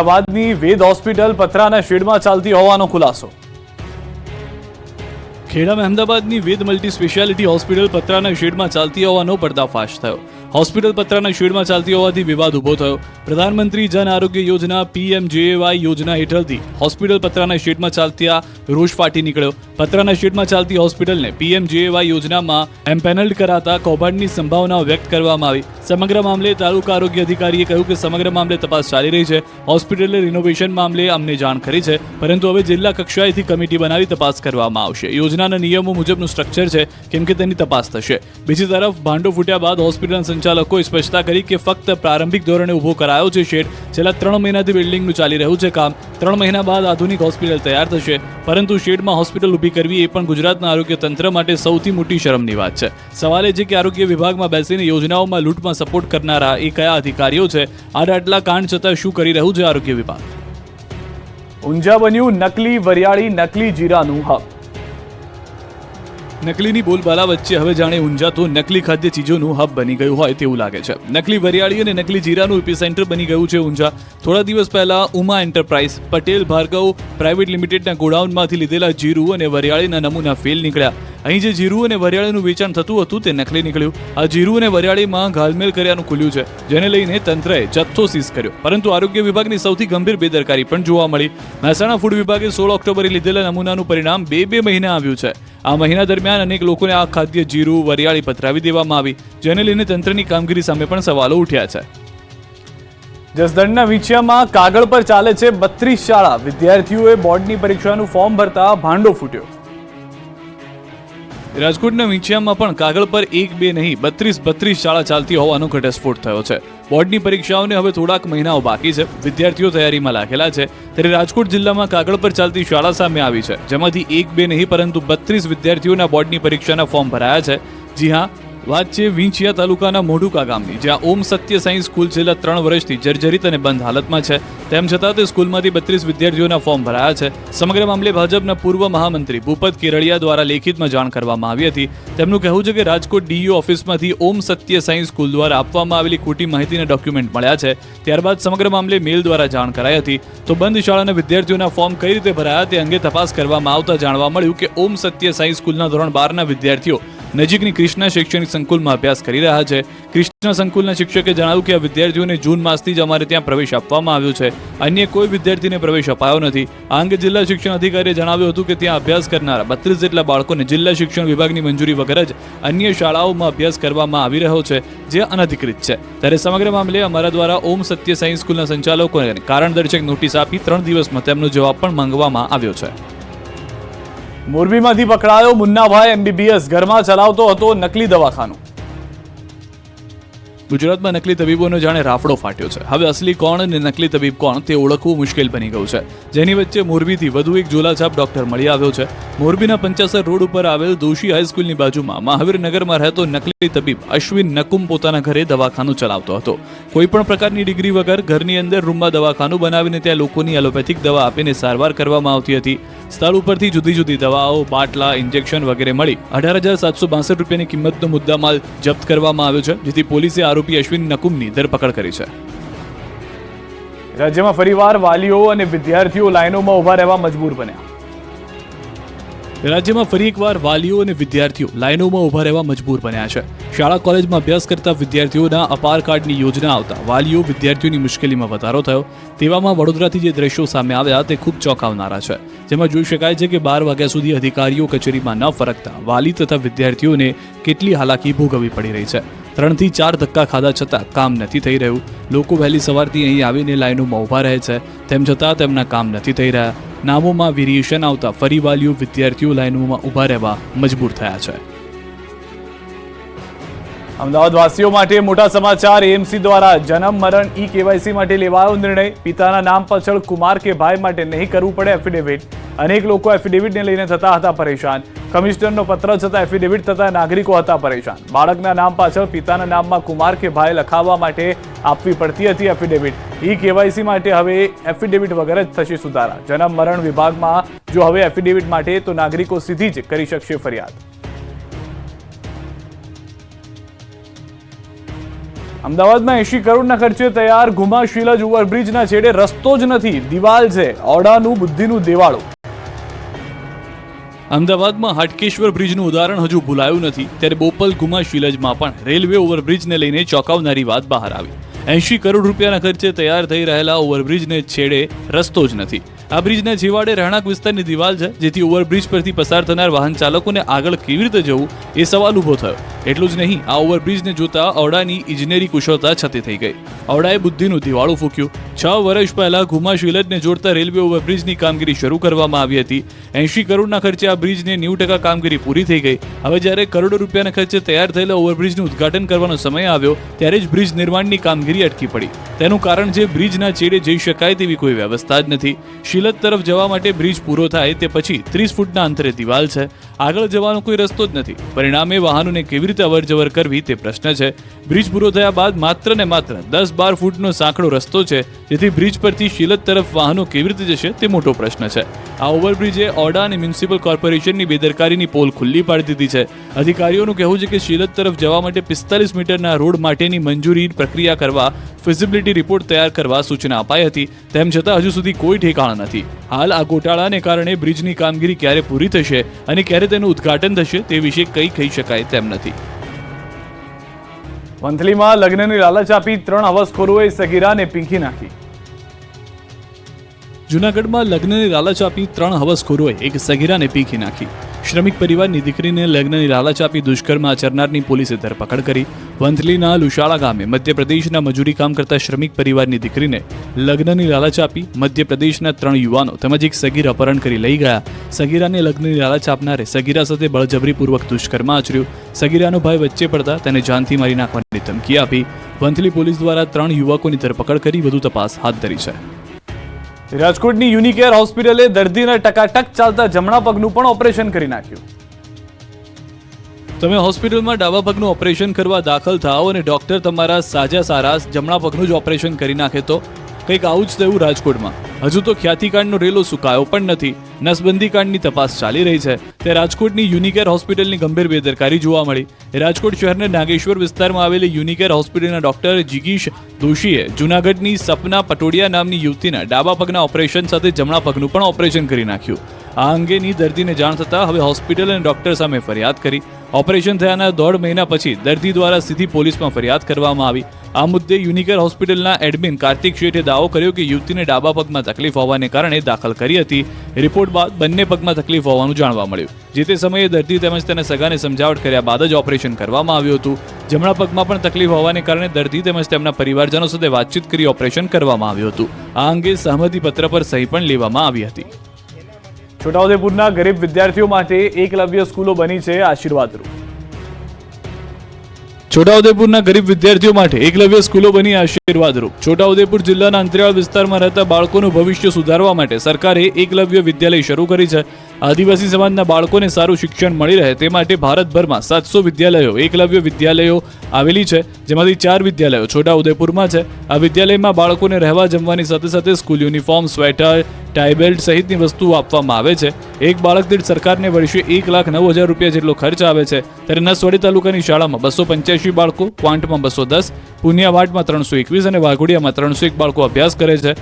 અમદાવાદની વેદ હોસ્પિટલ પથરાના શેડમાં ચાલતી હોવાનો ખુલાસો. ખેડામાં અમદાવાદની વેદ મલ્ટી સ્પેશિયાલિટી હોસ્પિટલ પતરાના શેડમાં ચાલતી હોવાનો પર્દાફાશ થયો. હોસ્પિટલ પત્રાના શેડમાં ચાલતી હોવાથી વિવાદ ઊભો થયો. પ્રધાનમંત્રી જન આરોગ્ય યોજના પીએમજેએવાય યોજના હેઠળથી હોસ્પિટલ પત્રાના શેડમાં ચાલતી આ રોષ ફાટી નીકળ્યો. પત્રાના શેડમાં ચાલતી હોસ્પિટલને પીએમજેએવાય યોજનામાં એમ્પેનલ્ડ કરાતા કૌભાંડની સંભાવના વ્યક્ત કરવામાં આવી. સમગ્ર મામલે તાલુકા આરોગ્ય અધિકારીએ કહ્યું કે સમગ્ર મામલે તપાસ ચાલી રહી છે. હોસ્પિટલે રિનોવેશન મામલે અમને જાણ કરી છે, પરંતુ હવે જિલ્લા કક્ષાએથી કમિટી બનાવી તપાસ કરવામાં આવશે. યોજનાના નિયમો મુજબનું સ્ટ્રક્ચર છે, કેમ કે તેની તપાસ થશે. બીજી તરફ, ભાંડો ફૂટ્યા બાદ હોસ્પિટલના સંચાલકોએ સ્પષ્ટતા કરી કે ફક્ત પ્રારંભિક ધોરણે ઊભો કરાયો છે શેડ છેલ્લા ત્રણ મહિનાથી બિલ્ડિંગનું ચાલી રહ્યું છે કામ. ત્રણ મહિના બાદ આધુનિક હોસ્પિટલ તૈયાર થશે. પરંતુ શેડમાં હોસ્પિટલ ઊભી કરવી એ પણ ગુજરાતના આરોગ્ય તંત્ર માટે સૌથી મોટી શરમની વાત છે. સવાલ એ છે કે આરોગ્ય વિભાગમાં બેસીને યોજનાઓમાં લૂંટમાં સપોર્ટ કરનારા એ કયા અધિકારીઓ છે? આડા આટલા કાંડ છતાં શું કરી રહ્યું છે આરોગ્ય વિભાગ? ઊંઝા બન્યું નકલી વરિયાળી, નકલી જીરાનું હબ. નકલીની બોલબાલા વચ્ચે હવે જાણે ઊંઝાતું નકલી ખાદ્ય ચીજોનું હબ બની ગયું હોય તેવું લાગે છે. નકલી વરિયાળી અને નકલી જીરાનું એપિસેન્ટર બની ગયું છે ઊંઝા. થોડા દિવસ પહેલા ઉમા એન્ટરપ્રાઇઝ, પટેલ ભાર્ગવ, પ્રાઇવેટ લિમિટેડના ગોડાઉનમાંથી લીધેલા જીરું અને વરિયાળીના નમૂના ફેલ નીકળ્યા. અહીં જે જીરું અને વરિયાળીનું વેચાણ થતું હતું તે નકલી નીકળ્યું. આ જીરું અને વરિયાળીમાં ઘાલમેલ કર્યાનું ખુલ્યું છે, જેને લઈને તંત્રએ જથ્થો સીઝ કર્યો. પરંતુ આરોગ્ય વિભાગની સૌથી ગંભીર બેદરકારી પણ જોવા મળી. મહેસાણા ફૂડ વિભાગે સોળ ઓક્ટોબરે લીધેલા નમૂનાનું પરિણામ બે બે મહિના આવ્યું છે. આ મહિના દરમિયાન અનેક લોકોને આ ખાદ્ય જીરું, વરિયાળી પથરાવી દેવામાં આવી, જેને લઈને તંત્રની કામગીરી સામે પણ સવાલો ઉઠ્યા છે. જસદણના વિછિયામાં કાગળ પર ચાલે છે બત્રીસ શાળા. વિદ્યાર્થીઓએ બોર્ડની પરીક્ષાનું ફોર્મ ભરતા ભાંડો ફૂટ્યો. રાજકોટના વિંછિયામાં પણ કાગળ પર એક બે નહીં, બત્રીસ બત્રીસ શાળા ચાલતી હોવાનો ઘટસ્ફોટ થયો છે. બોર્ડની પરીક્ષાઓને હવે થોડાક મહિનાઓ બાકી છે. વિદ્યાર્થીઓ તૈયારીમાં લાગેલા છે. ત્યારે રાજકોટ જિલ્લામાં કાગળ પર ચાલતી શાળા સામે આવી છે. જેમાંથી એક બે નહીં, પરંતુ બત્રીસ વિદ્યાર્થીઓના બોર્ડની પરીક્ષાના ફોર્મ ભરાયા છે. જી હા વાત છે વિંછિયા તાલુકાના મોઢુકા ગામની, જ્યાં ઓમ સત્ય સાંઈ સ્કૂલ છેલ્લા ત્રણ વર્ષથી જર્જરિત અને બંધ હાલતમાં છે. તેમ છતાં તે સ્કૂલમાંથી બત્રીસ વિદ્યાર્થીઓના ફોર્મ ભરાયા છે. સમગ્ર મામલે ભાજપના પૂર્વ મહામંત્રી ભૂપત કેરળિયા દ્વારા લેખિતમાં જાણ કરવામાં આવી હતી. તેમનું કહેવું છે કે રાજકોટ ડીયુ ઓફિસમાંથી ઓમ સત્ય સાંઈ સ્કૂલ દ્વારા આપવામાં આવેલી ખોટી માહિતીના ડોક્યુમેન્ટ મળ્યા છે. ત્યારબાદ સમગ્ર મામલે મેલ દ્વારા જાણ કરાઈ હતી. તો બંધ શાળાના વિદ્યાર્થીઓના ફોર્મ કઈ રીતે ભરાયા તે અંગે તપાસ કરવામાં આવતા જાણવા મળ્યું કે ઓમ સત્ય સાંઈ સ્કૂલના ધોરણ બારના વિદ્યાર્થીઓ નજીકની કૃષ્ણા શૈક્ષણિક સંકુલમાં અભ્યાસ કરી રહ્યા છે. કૃષ્ણા સંકુલના શિક્ષકે જણાવ્યું કે આ વિદ્યાર્થીઓને જૂન માસથી જ અમારે ત્યાં પ્રવેશ આપવામાં આવ્યો છે. અન્ય કોઈ વિદ્યાર્થીને પ્રવેશ અપાયો નથી. આ અંગે જિલ્લા શિક્ષણ અધિકારીએ જણાવ્યું હતું કે ત્યાં અભ્યાસ કરનારા બત્રીસ જેટલા બાળકોને જિલ્લા શિક્ષણ વિભાગની મંજૂરી વગર જ અન્ય શાળાઓમાં અભ્યાસ કરવામાં આવી રહ્યો છે, જે અનધિકૃત છે. ત્યારે સમગ્ર મામલે અમારા દ્વારા ઓમ સત્ય સાયન્સ સ્કૂલના સંચાલકોને કારણદર્શક નોટિસ આપી ત્રણ દિવસમાં તેમનો જવાબ પણ માંગવામાં આવ્યો છે. મોરબીમાંથી પકડાયો મુન્નાભાઈ એમબીબીએસ. ઘરમાં ચલાવતો હતો નકલી દવાખાનું. ગુજરાતમાં નકલી તબીબોનો જાણે રાફડો ફાટ્યો છે. હવે અસલી કોણ અને નકલી તબીબ કોણ તે ઓળખવું મુશ્કેલ બની ગયું છે. જેની વચ્ચે મોરબીથી વધુ એક ઝોલાછાપ ડોક્ટર મળી આવ્યો છે. મોરબીના પંચાસર રોડ ઉપર આવેલ દોશી હાઈસ્કૂલની બાજુમાં મહાવીરનગરમાં રહેતો નકલી તબીબ અશ્વિન નકુમ પોતાના ઘરે દવાખાનું ચલાવતો હતો. કોઈ પણ પ્રકારની ડિગ્રી વગર ઘરની અંદર રૂમમાં દવાખાનું બનાવીને ત્યાં લોકોની એલોપેથિક દવા આપીને સારવાર કરવામાં આવતી હતી. સ્થળ ઉપરથી જુદી જુદી દવાઓ, બાટલા ઇન્જેક્શન વગેરે મળી. અઢાર હજાર સાતસો બાસઠ રૂપિયાની કિંમતનો મુદ્દામાલ જપ્ત કરવામાં આવ્યો છે, જેથી પોલીસે આરોપી અશ્વિન નકુમની ધરપકડ કરી છે. રાજ્યમાં ફરીવાર વાલીઓ અને વિદ્યાર્થીઓ લાઇનોમાં ઊભા રહેવા મજબૂર બન્યા. રાજ્યમાં ફરી એકવાર વાલીઓ અને વિદ્યાર્થીઓ લાઇનોમાં ઊભા રહેવા મજબૂર બન્યા છે. શાળા કોલેજમાં અભ્યાસ કરતા વિદ્યાર્થીઓના અપાર કાર્ડની યોજના આવતા વાલીઓ વિદ્યાર્થીઓની મુશ્કેલીમાં વધારો થયો. તેવામાં વડોદરાથી જે દ્રશ્યો સામે આવ્યા તે ખૂબ ચોંકાવનારા છે. જેમાં જોઈ શકાય છે કે બાર વાગ્યા સુધી અધિકારીઓ કચેરીમાં ન ફરકતા વાલી તથા વિદ્યાર્થીઓને કેટલી હાલાકી ભોગવવી પડી રહી છે. ત્રણથી ચાર ધક્કા ખાધા છતાં કામ નથી થઈ રહ્યું. લોકો વહેલી સવારથી અહીં આવીને લાઈનોમાં ઊભા રહે છે. તેમ છતાં તેમના કામ નથી થઈ રહ્યા. નામોમાં વેરિએશન આવતા ફરી વાલીઓ વિદ્યાર્થીઓ લાઇનોમાં ઊભા રહેવા મજબૂર થયા છે. અમદાવાદવાસીઓ માટે મોટા સમાચાર એએમસી દ્વારા જન્મ, મરણ ઈ કેવાયસી માટે લેવાયો નિર્ણય. પિતાના નામ પાછળ કુમાર કે ભાઈ માટે નહીં કરવું પડે એફિડેવિટ અનેક લોકો એફિડેવિટને લઈને થતા હતા પરેશાન. કમિશનરનો પત્ર છતાં એફિડેવિટ થતાં નાગરિકો હતા પરેશાન. બાળકના નામ પાછળ પિતાના નામમાં કુમાર કે ભાઈ લખાવવા માટે આપવી પડતી હતી એફિડેવિટ ઈ કેવાયસી માટે હવે એફિડેવિટ વગર જ થશે સુધારા. જન્મ મરણ વિભાગમાં જો હવે એફિડેવિટ માટે તો નાગરિકો સીધી જ કરી શકશે ફરિયાદ. અમદાવાદમાં એંશી કરોડના ખર્ચે તૈયાર ઘુમા જ ઓવરબ્રિજના છેડે રસ્તો જ નથી. દિવાલ છે. ઓડાનું બુદ્ધિનું દેવાળું. અમદાવાદમાં હાટકેશ્વર બ્રિજનું ઉદાહરણ હજુ ભૂલાયું નથી. ત્યારે બોપલ ગુમા શિલજમાં પણ રેલવે ઓવરબ્રિજને લઈને ચોંકાવનારી વાત બહાર આવી. એંશી કરોડ રૂપિયાના ખર્ચે તૈયાર થઈ રહેલા ઓવરબ્રિજને છેડે રસ્તો જ નથી. આ બ્રિજના છેવાડે રહેણાંક વિસ્તારની દિવાલ છે, જેથી ઓવરબ્રિજ પરથી પસાર થનાર વાહન ચાલકોને આગળ કેવી રીતે જવું એ સવાલ ઊભો થયો. એટલું જ નહીં, આ ઓવરબ્રિજને જોતા ઔડાની ઇજનેરી કુશળતા છતી થઈ ગઈ. ઔડાએ બુદ્ધિનું દિવાળું ફૂક્યું. છ વર્ષ પહેલા ઘુમા શિલજને જોડતા રેલવે ઓવરબ્રિજની કામગીરી શરૂ કરવામાં આવી હતી. એંશી કરોડના ખર્ચે આ બ્રિજને નેવું ટકા કામગીરી પૂરી થઈ ગઈ. હવે જ્યારે કરોડો રૂપિયાના ખર્ચે તૈયાર થયેલા ઓવરબ્રિજનું ઉદ્ઘાટન કરવાનો સમય આવ્યો, ત્યારે જ બ્રિજ નિર્માણની કામગીરી અટકી પડી. તેનું કારણ છે બ્રિજના છેડે જઈ શકાય તેવી કોઈ વ્યવસ્થા જ નથી. શિલત તરફ જવા માટે બ્રિજ પૂરો થાય તે પછી ત્રીસ ફૂટના અંતરે દિવાલ છે. આગળ જવાનો કોઈ રસ્તો જ નથી. પરિણામે વાહનોને કેવી રીતે અવરજવર કરવી તે પ્રશ્ન છે. બ્રિજ પૂરો થયા બાદ માત્ર ને માત્ર દસ બાર ફૂટનો સાંકડો રસ્તો છે. જેથી બ્રિજ પરથી શિલત તરફ વાહનો કેવી રીતે જશે તે મોટો પ્રશ્ન છે. આ ઓવરબ્રિજે ઓડા અને મ્યુનિસિપલ કોર્પોરેશનની બેદરકારીની પોલ ખુલ્લી પાડી દીધી છે. અધિકારીઓનું કહેવું છે કે શિલજ તરફ જવા માટે પિસ્તાલીસ મીટરના રોડ માટેની મંજૂરી પ્રક્રિયા કરવા, ફિઝિબિલિટી રિપોર્ટ તૈયાર કરવા સૂચના અપાઈ હતી. તેમ છતાં હજુ સુધી કોઈ ઠેકાણા નથી. હાલ આ ગોટાળાને કારણે બ્રિજની કામગીરી ક્યારે પૂરી થશે અને ક્યારે તેનું ઉદ્ઘાટન થશે તે વિશે કંઈ કહી શકાય તેમ નથી. વંથલીમાં લગ્નની લાલચ આપી ત્રણ હવસખોરોએ સગીરાને પીંખી નાખી. જૂનાગઢમાં લગ્નની લાલચ આપી ત્રણ હવસખોરોએ એક સગીરાને પીંખી નાખી. શ્રમિક પરિવારની દીકરીને લગ્નની લાલચ આપી દુષ્કર્મ આચરનારની પોલીસે ધરપકડ કરી. વંથલીના લુશાળા ગામે મધ્યપ્રદેશના મજૂરી કામ કરતા શ્રમિક પરિવારની દીકરીને લગ્નની લાલચ આપી મધ્યપ્રદેશના ત્રણ યુવાનો તેમજ એક સગીર અપહરણ કરી લઈ ગયા. સગીરાને લગ્નની લાલચ આપનારે સગીરા સાથે બળજબરીપૂર્વક દુષ્કર્મ આચર્યું. સગીરાનો ભાઈ વચ્ચે પડતા તેને જાનથી મારી નાખવાની ધમકી આપી. વંથલી પોલીસ દ્વારા ત્રણ યુવકોની ધરપકડ કરી વધુ તપાસ હાથ ધરી છે. રાજકોટની યુનિકેર હોસ્પિટલે દર્દીને ટકાટક ચાલતા જમણા પગનું પણ ઓપરેશન કરી નાખ્યું. તમે હોસ્પિટલમાં ડાબા પગનું ઓપરેશન કરવા દાખલ થાઓ અને ડોક્ટર તમારા સાજા સારા જમણા પગનું જ ઓપરેશન કરી નાખે તો કંઈક આવું જ થયું રાજકોટમાં. હજુ તો ખ્યાતિકાંડનો રેલો સુકાયો પણ નથી. નસબંધી કાંડની તપાસ ચાલી રહી છે. તે રાજકોટની યુનિકેર હોસ્પિટલની ગંભીર બેદરકારી જોવા મળી. રાજકોટ શહેરના નાગેશ્વર વિસ્તારમાં આવેલી યુનિકેર હોસ્પિટલના ડોક્ટર જિગીશ દોશીએ જૂનાગઢની સપના પટોડિયા નામની યુવતીના ડાબા પગના ઓપરેશન સાથે જમણા પગનું પણ ઓપરેશન કરી નાખ્યું. આ અંગેની દર્દીને જાણ થતાં હવે હોસ્પિટલ અને ડોક્ટર સામે ફરિયાદ કરી. ઓપરેશન થયાના દોઢ મહિના પછી દર્દી દ્વારા સીધી પોલીસમાં ફરિયાદ કરવામાં આવી. આ મુદ્દે યુનિકર હોસ્પિટલના એડમિન કાર્તિક શેઠે દાવો કર્યો કે યુવતીને ડાબા પગમાં તકલીફ હોવાને કારણે દાખલ કરી હતી. રિપોર્ટ બાદ બંને પગમાં તકલીફ હોવાનું જાણવા મળ્યું. જે તે સમયે દર્દી તેમજ તેના સગાને સમજાવટ કર્યા બાદ જ ઓપરેશન કરવામાં આવ્યું હતું. જમણા પગમાં પણ તકલીફ હોવાને કારણે દર્દી તેમજ તેમના પરિવારજનો સાથે વાતચીત કરી ઓપરેશન કરવામાં આવ્યું હતું. આ અંગે સહમતિ પત્ર પર સહી પણ લેવામાં આવી હતી. છોટાઉદેપુરના ગરીબ વિદ્યાર્થીઓ માટે એકલવ્ય સ્કૂલો બની છે આશીર્વાદરૂપ છોટાઉદેપુરના ગરીબ વિદ્યાર્થીઓ માટે એકલવ્ય સ્કૂલો બની આશીર્વાદરૂપ છોટાઉદેપુર જિલ્લાના અંતરિયાળ વિસ્તારમાં રહેતા બાળકોનું ભવિષ્ય સુધારવા માટે સરકારે એકલવ્ય વિદ્યાલય શરૂ કરી છે. આદિવાસી સમાજના બાળકોને સારું શિક્ષણ મળી રહે તે માટે ભારતભરમાં સાતસો વિદ્યાલયો, એકલવ્ય વિદ્યાલયો આવેલી છે. જેમાંથી ચાર વિદ્યાલયો છોટા ઉદયપુરમાં છે. આ વિદ્યાલયમાં બાળકોને રહેવા જમવાની સાથે સાથે સ્કૂલ યુનિફોર્મ, સ્વેટર ટાઈબેલ્ટ સહિતની વસ્તુઓ આપવામાં આવે છે. એક બાળક દીઠ સરકારને વર્ષે એક લાખ નવ હજાર રૂપિયા જેટલો ખર્ચ આવે છે. ત્યારે નસવાડી તાલુકાની શાળામાં બસો પંચ્યાસી બાળકો, ક્વાંટમાં બસો દસ પુનિયાવાડમાં ત્રણસો એકવીસ અને વાઘોડિયામાં ત્રણસો એક બાળકો અભ્યાસ કરે છે.